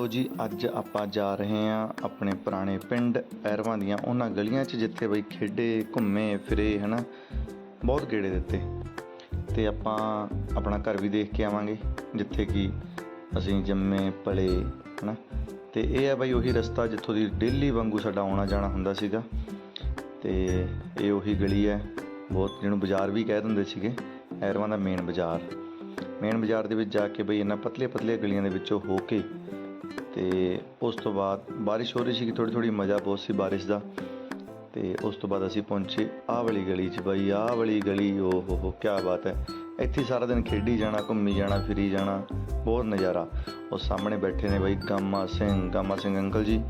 ਲੋ ਜੀ, ਅੱਜ ਆਪਾਂ ਜਾ ਰਹੇ ਹਾਂ ਆਪਣੇ ਪੁਰਾਣੇ ਪਿੰਡ ਐਰਵਾਂ ਦੀਆਂ। ਉਹਨਾਂ ਗਲੀਆਂ 'ਚ ਜਿੱਥੇ ਬਈ ਖੇਡੇ, ਘੁੰਮੇ, ਫਿਰੇ, ਹਨਾ, ਬਹੁਤ ਗੇੜੇ ਦਿੱਤੇ। ਤੇ ਆਪਾਂ ਆਪਣਾ ਘਰ ਵੀ ਦੇਖ ਕੇ ਆਵਾਂਗੇ, ਜਿੱਥੇ ਕਿ ਅਸੀਂ ਜੰਮੇ, ਪਲੇ, ਹਨਾ। ਤੇ ਇਹ ਹੈ ਬਈ ਉਹੀ ਰਸਤਾ ਜਿੱਥੋਂ ਦੀ ਡੇਲੀ ਵਾਂਗੂ ਸਾਡਾ ਆਉਣਾ ਜਾਣਾ ਹੁੰਦਾ ਸੀਗਾ। ਤੇ ਇਹ ਉਹੀ ਗਲੀ ਹੈ। ਬਹੁਤ ਜਿਹਨੂੰ ਬਾਜ਼ਾਰ ਵੀ ਕਹਿ ਦਿੰਦੇ ਸੀਗੇ ਐਰਵਾਂ ਦਾ ਮੇਨ ਬਾਜ਼ਾਰ। ਮੇਨ ਬਾਜ਼ਾਰ ਦੇ ਵਿੱਚ ਜਾ ਕੇ ਬਈ ਇਹਨਾਂ ਪਤਲੇ ਪਤਲੇ ਗਲੀਆਂ ਦੇ ਵਿੱਚੋਂ ਹੋ ਕੇ ਤੇ ਉਸ ਤੋਂ ਬਾਅਦ ਬਾਰਿਸ਼ ਹੋ ਰਹੀ ਸੀ ਕਿ ਥੋੜੀ ਥੋੜੀ ਮਜ਼ਾ ਬਹੁਤ ਸੀ ਬਾਰਿਸ਼ ਦਾ। ਤੇ ਉਸ ਤੋਂ ਬਾਅਦ ਅਸੀਂ ਪਹੁੰਚੇ ਆਹ ਵਾਲੀ ਗਲੀ 'ਚ ਬਾਈ, ਆਹ ਵਾਲੀ ਗਲੀ ਓ ਹੋ ਹੋ ਕੀ ਬਾਤ ਹੈ। ਇੱਥੇ ਸਾਰਾ ਦਿਨ ਖੇਡੀ ਜਾਣਾ, ਘੁੰਮੀ ਜਾਣਾ, ਫਿਰੀ ਜਾਣਾ, ਬਹੁਤ ਨਜ਼ਾਰਾ। ਉਹ ਸਾਹਮਣੇ ਬੈਠੇ ਨੇ ਬਾਈ ਗਾਮਾ ਸਿੰਘ ਗਾਮਾ ਸਿੰਘ ਅੰਕਲ ਜੀ।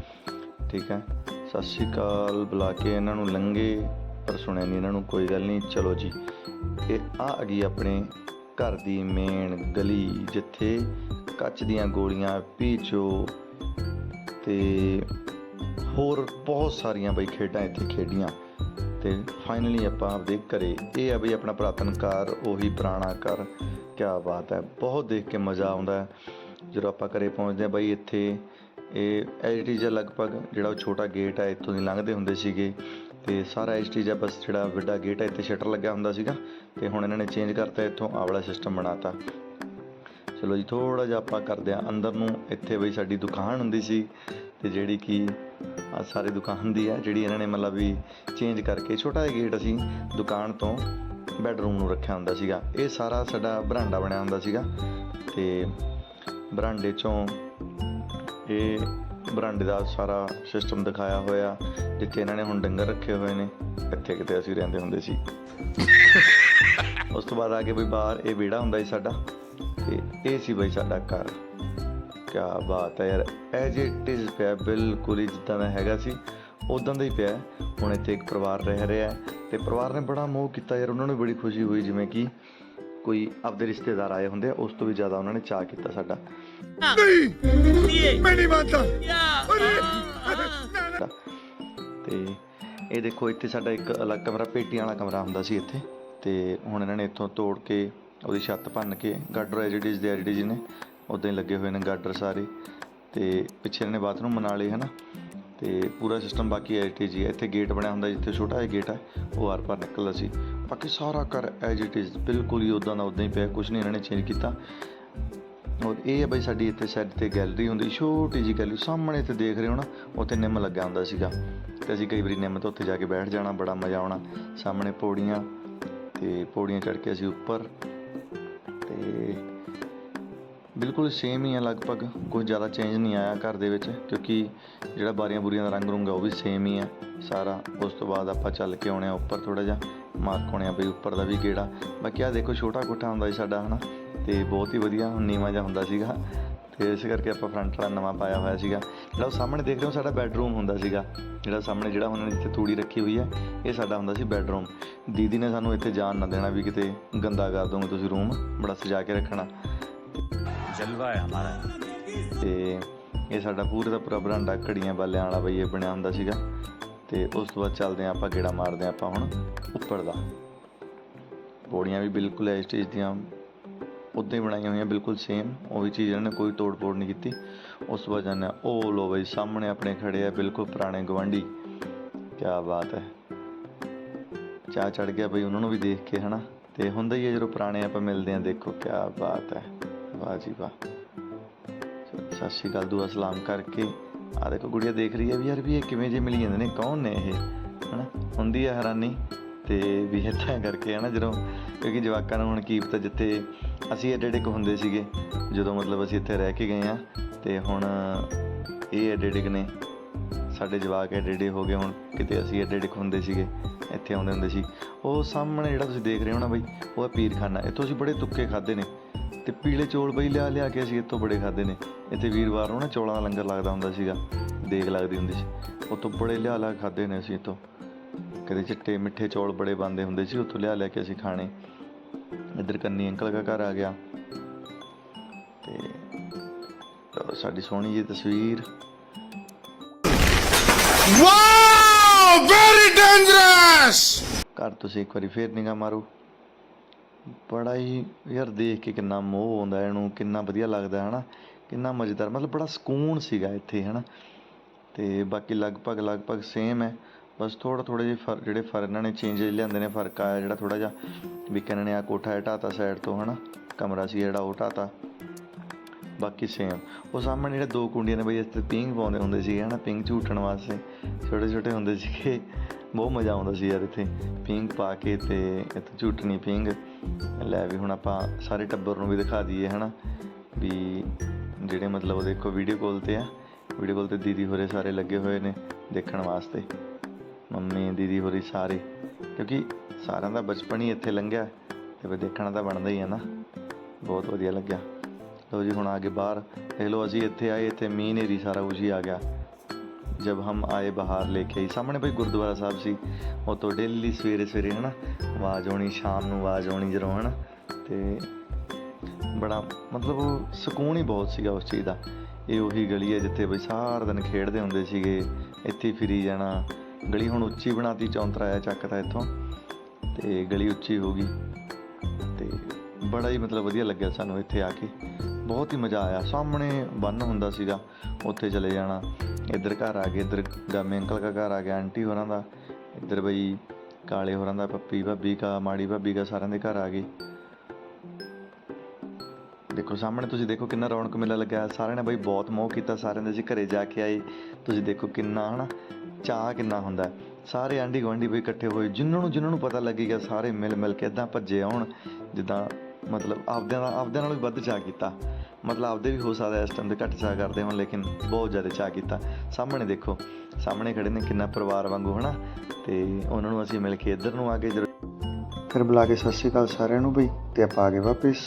ਠੀਕ ਹੈ, ਸਤਿ ਸ਼੍ਰੀ ਅਕਾਲ, ਬੁਲਾ ਕੇ ਇਹਨਾਂ ਨੂੰ ਲੰਗੇ ਪਰ ਸੁਣਿਆ ਨਹੀਂ ਇਹਨਾਂ ਨੂੰ, ਕੋਈ ਗੱਲ ਨਹੀਂ ਚਲੋ ਜੀ। ਇਹ ਆ ਗਈ ਆਪਣੇ ਘਰ ਦੀ ਮੇਨ ਗਲੀ ਜਿੱਥੇ ਕੱਚ ਦੀਆਂ ਗੋਲੀਆਂ ਪੀਚੋ ਤੇ ਹੋਰ ਬਹੁਤ ਸਾਰੀਆਂ ਬਈ ਖੇਡਾਂ ਇੱਥੇ ਖੇਡੀਆਂ। ਤੇ ਫਾਈਨਲੀ ਆਪਾਂ ਆਪਦੇ ਘਰੇ, ਇਹ ਆ ਬਈ ਆਪਣਾ ਪੁਰਾਤਨ ਕਾਰ ਉਹੀ ਪੁਰਾਣਾ ਘਰ। ਕਿਆ ਬਾਤ ਹੈ, ਬਹੁਤ ਦੇਖ ਕੇ ਮਜ਼ਾ ਆਉਂਦਾ ਜਦੋਂ ਆਪਾਂ ਘਰੇ ਪਹੁੰਚਦੇ ਆ ਬਈ ਇੱਥੇ, ਇਹ ਐਚਟੀ ਲਗਭਗ ਜਿਹੜਾ ਉਹ ਛੋਟਾ ਗੇਟ ਹੈ, ਇੱਥੋਂ ਦੀ ਲੰਘਦੇ ਹੁੰਦੇ ਸੀਗੇ। ਤੇ ਸਾਰਾ ਐਚਟੀ ਜਿਹਾ ਬਸ ਜਿਹੜਾ ਵੱਡਾ ਗੇਟ ਹੈ ਇੱਥੇ ਸ਼ਟਰ ਲੱਗਿਆ ਹੁੰਦਾ ਸੀਗਾ ਤੇ ਹੁਣ ਇਹਨਾਂ ਨੇ ਚੇਂਜ ਕਰਤਾ, ਇੱਥੋਂ ਆਵਲਾ ਵਾਲਾ ਸਿਸਟਮ ਬਣਾਤਾ। ਚਲੋ ਜੀ ਥੋੜਾ ਜਿਹਾ ਆਪਾਂ ਕਰਦੇ ਆ ਅੰਦਰ ਨੂੰ ਇੱਥੇ ਬਈ ਸਾਡੀ ਦੁਕਾਨ ਹੁੰਦੀ ਸੀ ਤੇ ਜਿਹੜੀ ਕਿ ਆ ਸਾਰੀ ਦੁਕਾਨ ਦੀ ਹੈ ਜਿਹੜੀ ਇਹਨਾਂ ਨੇ ਮਤਲਬ ਵੀ ਚੇਂਜ ਕਰਕੇ ਛੋਟਾ ਜਿਹਾ ਗੇਟ ਅਸੀਂ ਦੁਕਾਨ ਤੋਂ ਬੈੱਡਰੂਮ ਨੂੰ ਰੱਖਿਆ ਹੁੰਦਾ ਸੀਗਾ। ਇਹ ਸਾਰਾ ਸਾਡਾ ਬਰਾਂਡਾ ਬਣਿਆ ਹੁੰਦਾ ਸੀਗਾ ਤੇ ਬਰਾਂਡੇ ਚੋਂ ਇਹ ਬਰਾਂਡੇ ਦਾ ਸਾਰਾ ਸਿਸਟਮ ਦਿਖਾਇਆ ਹੋਇਆ, ਜਿੱਥੇ ਇਹਨਾਂ ਨੇ ਹੁਣ ਡੰਗਰ ਰੱਖੇ ਹੋਏ ਨੇ, ਇੱਥੇ ਕਿਤੇ ਅਸੀਂ ਰਹਿੰਦੇ ਹੁੰਦੇ ਸੀ। ਉਸ ਤੋਂ ਬਾਅਦ ਆ ਕੇ ਬਈ ਬਾਹਰ ਇਹ ਵਿਹੜਾ ਹੁੰਦਾ ਸੀ ਸਾਡਾ, ਤੇ ਇਹ ਸੀ ਬਈ ਸਾਡਾ ਘਰ। ਕੀ ਬਾਤ ਹੈ ਯਾਰ ਐਜ ਇਟ ਇਜ਼ ਪਿਆ, ਬਿਲਕੁਲ ਹੀ ਜਿੱਦਾਂ ਦਾ ਹੈਗਾ ਸੀ ਉਦਾਂ ਦਾ ਹੀ ਪਿਆ। ਹੁਣ ਇੱਥੇ ਇੱਕ ਪਰਿਵਾਰ ਰਹਿ ਰਿਹਾ ਹੈ, ਤੇ ਪਰਿਵਾਰ ਨੇ ਬੜਾ ਮੋਹ ਕੀਤਾ ਯਾਰ, ਉਹਨਾਂ ਨੂੰ ਬੜੀ ਖੁਸ਼ੀ ਹੋਈ, ਜਿਵੇਂ ਕਿ ਕੋਈ ਆਪਦੇ ਰਿਸ਼ਤੇਦਾਰ ਆਏ ਹੁੰਦੇ ਆ, ਉਸ ਤੋਂ ਵੀ ਜ਼ਿਆਦਾ ਉਹਨਾਂ ਨੇ ਚਾਹ ਕੀਤਾ ਸਾਡਾ। मैं नहीं मानता ਤੇ ਇਹ ਦੇਖੋ ਇੱਥੇ ਸਾਡਾ ਇੱਕ ਅਲੱਗ ਕਮਰਾ ਪੇਟੀਆਂ ਵਾਲਾ ਕਮਰਾ ਹੁੰਦਾ ਸੀ ਇੱਥੇ ਤੇ ਹੁਣ ਇਹਨਾਂ ਨੇ ਇੱਥੋਂ ਤੋੜ ਕੇ ਉਹਦੀ ਛੱਤ ਭੰਨ ਕੇ ਗਾਡਰ ਐਜ ਇਟ ਇਜ਼ ਦੇ ਐਜ ਇਟ ਇਜ਼ ਨੇ ਉਦਾਂ ਹੀ ਲੱਗੇ ਹੋਏ ਨੇ ਗਾਡਰ ਸਾਰੇ ਤੇ ਪਿੱਛੇ ਇਹਨਾਂ ਨੇ ਬਾਥਰੂਮ ਬਣਾ ਲਏ ਹਨਾ ਤੇ ਪੂਰਾ ਸਿਸਟਮ ਬਾਕੀ ਐਜ ਇਟ ਇਜ਼ ਹੀ ਹੈ ਇੱਥੇ ਗੇਟ ਬਣਿਆ ਹੁੰਦਾ ਜਿੱਥੇ ਛੋਟਾ ਜਿਹਾ ਗੇਟ ਹੈ ਉਹ ਆਰ ਪਾਰ ਨਿਕਲਦਾ ਸੀ ਬਾਕੀ ਸਾਰਾ ਘਰ ਐਜ ਇਟ ਇਜ਼ ਬਿਲਕੁਲ ਹੀ ਉਦਾਂ ਦਾ ਉਦਾਂ ਹੀ ਪਿਆ ਕੁਝ ਨਹੀਂ ਇਹਨਾਂ ਨੇ ਚੇਂਜ ਕੀਤਾ ਔਰ ਇਹ ਹੈ ਬਈ ਸਾਡੀ ਇੱਥੇ ਸਾਈਡ ਤੇ ਗੈਲਰੀ ਹੁੰਦੀ, ਛੋਟੀ ਜੀ ਗੈਲਰੀ ਸਾਹਮਣੇ ਤੇ ਦੇਖ ਰਹੇ ਹੋ ਨਾ, ਉੱਥੇ ਨਿੰਮ ਲੱਗਿਆ ਹੁੰਦਾ ਸੀਗਾ। ਤੇ ਅਸੀਂ ਕਈ ਵਾਰੀ ਨਿੰਮ ਤੋਂ ਉੱਥੇ ਜਾ ਕੇ ਬੈਠ ਜਾਣਾ, ਬੜਾ ਮਜ਼ਾ ਆਉਣਾ। ਸਾਹਮਣੇ ਪੌੜੀਆਂ, ਤੇ ਪੌੜੀਆਂ ਚੜ੍ਹ ਕੇ ਅਸੀਂ ਉੱਪਰ, ਤੇ ਬਿਲਕੁਲ ਸੇਮ ਹੀ ਆ ਲਗਭਗ ਕੁਝ ਜ਼ਿਆਦਾ ਚੇਂਜ ਨਹੀਂ ਆਇਆ ਘਰ ਦੇ ਵਿੱਚ, ਕਿਉਂਕਿ ਜਿਹੜਾ ਬਾਰੀਆਂ ਬੁਰੀਆਂ ਦਾ ਰੰਗ ਰੁੰਗ ਆ, ਉਹ ਵੀ ਸੇਮ ਹੀ ਆ ਸਾਰਾ। ਉਸ ਤੋਂ ਬਾਅਦ ਆਪਾਂ ਚੱਲ ਕੇ ਆਉਣੇ ਆ ਉੱਪਰ ਥੋੜਾ ਜਿਹਾ, ਮਾਰਕ ਹੋਣੇ ਆ ਬਈ ਉੱਪਰ ਦਾ ਵੀ ਕਿਹੜਾ ਬਾਕੀ ਆ ਦੇਖੋ, ਛੋਟਾ ਕੋਠਾ ਹੁੰਦਾ ਜੀ ਸਾਡਾ, ਹਨਾ? ਤੇ ਬਹੁਤ ਹੀ ਵਧੀਆ ਨੀਵਾ ਜਿਹਾ ਹੁੰਦਾ ਸੀਗਾ। ਤੇ ਇਸ ਕਰਕੇ ਆਪਾਂ ਫਰੰਟ ਵਾਲਾ ਨਵਾਂ ਪਾਇਆ ਹੋਇਆ ਸੀਗਾ। ਜਿਹੜਾ ਉਹ ਸਾਹਮਣੇ ਦੇਖ ਰਹੇ ਹੋ ਸਾਡਾ ਬੈਡਰੂਮ ਹੁੰਦਾ ਸੀਗਾ। ਜਿਹੜਾ ਸਾਹਮਣੇ ਜਿਹੜਾ ਉਹਨਾਂ ਨੇ ਇੱਥੇ ਤੂੜੀ ਰੱਖੀ ਹੋਈ ਹੈ ਇਹ ਸਾਡਾ ਹੁੰਦਾ ਸੀ ਬੈਡਰੂਮ ਦੀਦੀ ਨੇ ਸਾਨੂੰ ਇੱਥੇ ਜਾਣ ਨਾ ਦੇਣਾ ਵੀ ਕਿਤੇ ਗੰਦਾ ਕਰ ਦੋਗੇ ਤੁਸੀਂ ਰੂਮ ਬੜਾ ਸਜਾ ਕੇ ਰੱਖਣਾ। ਜਲਵਾ ਹੈ ਹਮਾਰਾ। ਤੇ ਇਹ ਸਾਡਾ ਪੂਰੇ ਦਾ ਪੂਰਾ ਬਰਾਂਡਾ ਘੜੀਆਂ ਵਾਲਿਆਂ ਵਾਲਾ ਬਈ ਇਹ ਬਣਿਆ ਹੁੰਦਾ ਸੀਗਾ। ਤੇ ਉਸ ਤੋਂ ਬਾਅਦ ਚੱਲਦੇ ਆ ਆਪਾਂ ਗੇੜਾ ਮਾਰਦੇ ਆ ਆਪਾਂ ਹੁਣ ਉੱਪਰ ਦਾ। ਪੌੜੀਆਂ ਵੀ ਬਿਲਕੁਲ ਇਸ ਸਟੇਜ ਦੀਆਂ ਉੱਦਾਂ ਹੀ ਬਣਾਈਆਂ ਹੋਈਆਂ, ਬਿਲਕੁਲ ਸੇਮ ਉਹ ਵੀ ਚੀਜ਼ ਇਹਨਾਂ ਨੇ ਕੋਈ ਤੋੜ ਫੋੜ ਨਹੀਂ ਕੀਤੀ। ਉਸ ਤੋਂ ਬਾਅਦ ਜਾਂਦੇ ਹਾਂ ਉਹ ਲੋ ਬਈ, ਸਾਹਮਣੇ ਆਪਣੇ ਖੜੇ ਆ, ਬਿਲਕੁਲ ਪੁਰਾਣੇ ਗਵੰਡੀ ਕੀ ਬਾਤ ਹੈ। ਚਾਹ ਚੜ ਗਿਆ ਬਈ, ਉਹਨਾਂ ਨੂੰ ਵੀ ਦੇਖ ਕੇ, ਹਨਾ? ਤੇ ਹੁੰਦਾ ਹੀ ਹੈ, ਜਦੋਂ ਪੁਰਾਣੇ ਆਪਾਂ ਮਿਲਦੇ ਆ ਦੇਖੋ ਕੀ ਬਾਤ ਹੈ। ਵਾਹ ਜੀ ਵਾਹ। ਸਤਿ ਸ਼੍ਰੀ ਅਕਾਲ ਦੂਆ, ਸਲਾਮ ਕਰਕੇ। ਆ ਦੇਖੋ, ਗੁੜੀਆ ਦੇਖ ਰਹੀ ਹੈ ਵੀ ਯਾਰ, ਵੀ ਇਹ ਕਿਵੇਂ ਜੇ ਮਿਲੀ ਜਾਂਦੇ ਨੇ, ਕੌਣ ਨੇ ਇਹ? ਹਨਾ? ਹੁੰਦੀ ਹੈ ਹੈਰਾਨੀ। ਤੇ ਵੀ ਏਦਾਂ ਕਰਕੇ ਹੈ ਨਾ ਜਦੋਂ, ਕਿਉਂਕਿ ਜਵਾਕਾਂ ਨੂੰ ਹੁਣ ਕੀ ਪਤਾ ਜਿੱਥੇ ਅਸੀਂ ਐਡੇ ਐਡੇ ਹੁੰਦੇ ਸੀਗੇ, ਜਦੋਂ ਮਤਲਬ ਅਸੀਂ ਇੱਥੇ ਰਹਿ ਕੇ ਗਏ ਆ ਤੇ ਹੁਣ ਇਹ ਐਡੇ ਐਡੇ ਨੇ, ਸਾਡੇ ਜਵਾਕ ਐਡੇ ਐਡੇ ਹੋ ਗਏ, ਹੁਣ ਕਿਤੇ ਅਸੀਂ ਐਡੇ ਐਡੇ ਹੁੰਦੇ ਸੀਗੇ, ਇੱਥੇ ਆਉਂਦੇ ਹੁੰਦੇ ਸੀ। ਉਹ ਸਾਹਮਣੇ ਜਿਹੜਾ ਤੁਸੀਂ ਦੇਖ ਰਹੇ ਹੋ ਨਾ ਬਈ, ਉਹ ਹੈ ਪੀਰਖਾਨਾ, ਇੱਥੋਂ ਅਸੀਂ ਬੜੇ ਤੁੱਕੇ ਖਾਦੇ ਨੇ ਤੇ ਪੀਲੇ ਚੌਲ ਬਈ ਲਿਆ ਲਿਆ ਕੇ ਅਸੀਂ ਇੱਥੋਂ ਬੜੇ ਖਾਦੇ ਨੇ। ਇੱਥੇ ਵੀਰਵਾਰ ਨੂੰ ਨਾ ਚੌਲਾਂ ਦਾ ਲੰਗਰ ਲੱਗਦਾ ਹੁੰਦਾ ਸੀਗਾ, ਦੇਗ ਲੱਗਦੀ ਹੁੰਦੀ ਸੀ, ਉੱਥੋਂ ਬੜੇ ਲਿਆ ਲਿਆ ਖਾਦੇ ਨੇ ਅਸੀਂ ਇੱਥੋਂ। ਕਦੇ ਚਿੱਟੇ ਮਿੱਠੇ ਚੌਲ ਬੜੇ ਬੰਦੇ ਹੁੰਦੇ ਸੀ ਉੱਥੋਂ ਲਿਆ ਲੈ ਕੇ ਅਸੀਂ ਖਾਣੇ। ਇੱਧਰ ਕੰਨੀ ਅੰਕਲ ਦਾ ਘਰ ਆ ਗਿਆ। ਤੇ ਸਾਡੀ ਸੋਹਣੀ ਜੀ ਤਸਵੀਰ। ਵਾਓ! ਵੈਰੀ ਡੇਂਜਰਸ ਘਰ ਤੁਸੀਂ ਇੱਕ ਵਾਰੀ ਫੇਰ ਨਿਗਾ ਮਾਰੋ। ਬੜਾ ਹੀ ਯਾਰ ਦੇਖ ਕੇ ਕਿੰਨਾ ਮੋਹ ਆਉਂਦਾ ਇਹਨੂੰ ਕਿੰਨਾ ਵਧੀਆ ਲੱਗਦਾ ਹੈ ਨਾ ਕਿੰਨਾ ਮਜ਼ੇਦਾਰ ਮਤਲਬ ਬੜਾ ਸਕੂਨ ਸੀਗਾ ਇੱਥੇ ਹੈ ਨਾ ਤੇ ਬਾਕੀ ਲਗਭਗ ਲਗਭਗ ਸੇਮ ਹੈ। ਬਸ ਥੋੜਾ ਥੋੜੇ ਜਿਹੇ ਫਰ, ਜਿਹੜੇ ਫਰ ਇਹਨਾਂ ਨੇ ਚੇਂਜਸ ਲਿਆਂਦੇ ਨੇ, ਫ਼ਰਕ ਆਇਆ ਜਿਹੜਾ ਥੋੜਾ ਜਿਹਾ ਵੀ ਕਹਿੰਦੇ ਨੇ ਆ ਕੋਠਾ ਹਟਾਤਾ ਸਾਈਡ ਤੋਂ, ਹਨਾ? ਕਮਰਾ ਸੀ ਜਿਹੜਾ ਉਹ ਹਟਾਤਾ ਬਾਕੀ ਸੇਮ ਉਹ ਸਾਹਮਣੇ ਜਿਹੜੇ ਦੋ ਕੁੰਡੀਆਂ ਨੇ ਬਈ ਇੱਥੇ ਪਿੰਗ ਪਾਉਂਦੇ ਹੁੰਦੇ ਸੀਗੇ, ਹਨਾ? ਪਿੰਗ ਝੂਟਣ ਵਾਸਤੇ। ਛੋਟੇ ਛੋਟੇ ਹੁੰਦੇ ਸੀਗੇ। ਬਹੁਤ ਮਜ਼ਾ ਆਉਂਦਾ ਸੀ ਯਾਰ ਇੱਥੇ। ਪਿੰਗ ਪਾ ਕੇ ਤੇ ਇੱਥੇ ਝੂਟਣੀ ਪਿੰਗ ਲੈ ਵੀ ਹੁਣ ਆਪਾਂ ਸਾਰੇ ਟੱਬਰ ਨੂੰ ਵੀ ਦਿਖਾ ਦਈਏ, ਹਨਾ? ਵੀ ਜਿਹੜੇ ਮਤਲਬ ਉਹ ਦੇਖੋ ਵੀਡੀਓ ਕਾਲ ਤੇ ਆ। ਵੀਡੀਓ ਕਾਲ ਤੇ ਦੀਦੀ ਹੋਰੇ ਸਾਰੇ ਲੱਗੇ ਹੋਏ ਨੇ ਦੇਖਣ ਵਾਸਤੇ। ਮੰਮੀ, ਦੀਦੀ ਹੋਰੀ ਸਾਰੇ। ਕਿਉਂਕਿ ਸਾਰਿਆਂ ਦਾ ਬਚਪਨ ਹੀ ਇੱਥੇ ਲੰਘਿਆ ਤੇ ਫਿਰ ਦੇਖਣਾ ਤਾਂ ਬਣਦਾ ਹੀ ਹੈ ਨਾ। ਬਹੁਤ ਵਧੀਆ ਲੱਗਿਆ। ਲੋ ਜੀ, ਹੁਣ ਆਗੇ ਬਾਹਰ। ਦੇਖ ਲਓ, ਅਸੀਂ ਇੱਥੇ ਆਏ, ਇੱਥੇ ਮੀਂਹ ਨੇਰੀ ਸਾਰਾ ਕੁਝ ਹੀ ਆ ਗਿਆ। ਜਬ ਹਮ ਆਏ ਬਾਹਰ ਲੈ ਕੇ ਆਈ। ਸਾਹਮਣੇ ਭਾਈ ਗੁਰਦੁਆਰਾ ਸਾਹਿਬ ਸੀ। ਉਹ ਤੋਂ ਡੇਲੀ ਸਵੇਰੇ ਸਵੇਰੇ ਹਨਾ, ਆਵਾਜ਼ ਆਉਣੀ, ਸ਼ਾਮ ਨੂੰ ਆਵਾਜ਼ ਆਉਣੀ ਜਦੋਂ ਹਨਾ। ਤੇ ਬੜਾ ਮਤਲਬ ਉਹ ਸਕੂਨ ਹੀ ਬਹੁਤ ਸੀਗਾ ਉਸ ਚੀਜ਼ ਦਾ। ਇਹ ਉਹੀ ਗਲੀ ਹੈ ਜਿੱਥੇ ਬਈ ਸਾਰਾ ਦਿਨ ਖੇਡਦੇ ਹੁੰਦੇ ਸੀਗੇ। ਇੱਥੇ ਫਿਰੀ ਜਾਣਾ। ਗਲੀ ਹੁਣ ਉੱਚੀ ਬਣਾਤੀ, ਚੌਂਤਰਾ ਆ ਚੱਕਦਾ ਇੱਥੋਂ, ਤੇ ਗਲੀ ਉੱਚੀ ਹੋ ਗਈ। ਤੇ ਬੜਾ ਹੀ ਮਤਲਬ ਵਧੀਆ ਲੱਗਿਆ ਸਾਨੂੰ ਇੱਥੇ ਆ ਕੇ। ਬਹੁਤ ਹੀ ਮਜ਼ਾ ਆਇਆ। ਸਾਹਮਣੇ ਬੰਨ ਹੁੰਦਾ ਸੀਗਾ, ਉੱਥੇ ਚਲੇ ਜਾਣਾ। ਇੱਧਰ ਘਰ ਆ ਗਏ, ਇੱਧਰ ਗਾਮੇ ਅੰਕਲ ਦਾ ਘਰ ਆ ਗਿਆ ਆਂਟੀ ਹੋਰਾਂ ਦਾ। ਇੱਧਰ ਬਈ ਕਾਲੇ ਹੋਰਾਂ ਦਾ, ਪੱਪੀ ਭਾਬੀ ਕਾ, ਮਾੜੀ ਭਾਬੀ ਕਾ, ਸਾਰਿਆਂ ਦੇ ਘਰ ਆ ਗਏ। ਦੇਖੋ, ਸਾਹਮਣੇ ਤੁਸੀਂ ਦੇਖੋ ਕਿੰਨਾ ਰੌਣਕ ਮੇਲਾ ਲੱਗਾ ਸਾਰਿਆਂ ਨੇ ਬਈ ਬਹੁਤ ਮੋਹ ਕੀਤਾ। ਸਾਰਿਆਂ ਦੇ ਅਸੀਂ ਘਰੇ ਜਾ ਕੇ ਆਏ। ਤੁਸੀਂ ਦੇਖੋ ਕਿੰਨਾ, ਹਨਾ? ਚਾਹ ਕਿੰਨਾ ਹੁੰਦਾ ਸਾਰੇ ਆਂਢੀ ਗੁਆਂਢੀ ਵੀ ਇਕੱਠੇ ਹੋਏ ਜਿਨ੍ਹਾਂ ਨੂੰ ਜਿਨ੍ਹਾਂ ਨੂੰ ਪਤਾ ਲੱਗੇਗਾ ਸਾਰੇ ਮਿਲ ਮਿਲ ਕੇ ਇਦਾਂ ਭੱਜੇ ਆਉਣ, ਜਿੱਦਾਂ ਮਤਲਬ ਆਪਦਿਆਂ ਦਾ ਆਪਦਿਆਂ ਨਾਲ ਵੀ ਵੱਧ ਚਾਹ ਕੀਤਾ। ਮਤਲਬ ਆਪਦੇ ਵੀ ਹੋ ਸਕਦਾ ਇਸ ਟਾਈਮ ਤੇ ਘੱਟ ਚਾਹ ਕਰਦੇ ਹੋਣ, ਲੇਕਿਨ ਬਹੁਤ ਜ਼ਿਆਦਾ ਚਾਹ ਕੀਤਾ। ਸਾਹਮਣੇ ਦੇਖੋ, ਸਾਹਮਣੇ ਖੜੇ ਨੇ ਕਿੰਨਾ ਪਰਿਵਾਰ ਵਾਂਗੂ, ਹਨਾ? ਤੇ ਉਹਨਾਂ ਨੂੰ ਅਸੀਂ ਮਿਲ ਕੇ ਇੱਧਰ ਨੂੰ ਆ ਕੇ ਜਦੋਂ ਫਿਰ ਬੁਲਾ ਕੇ ਸਤਿ ਸ਼੍ਰੀ ਅਕਾਲ ਸਾਰਿਆਂ ਨੂੰ ਬਈ, ਤੇ ਆਪਾਂ ਆ ਗਏ ਵਾਪਿਸ।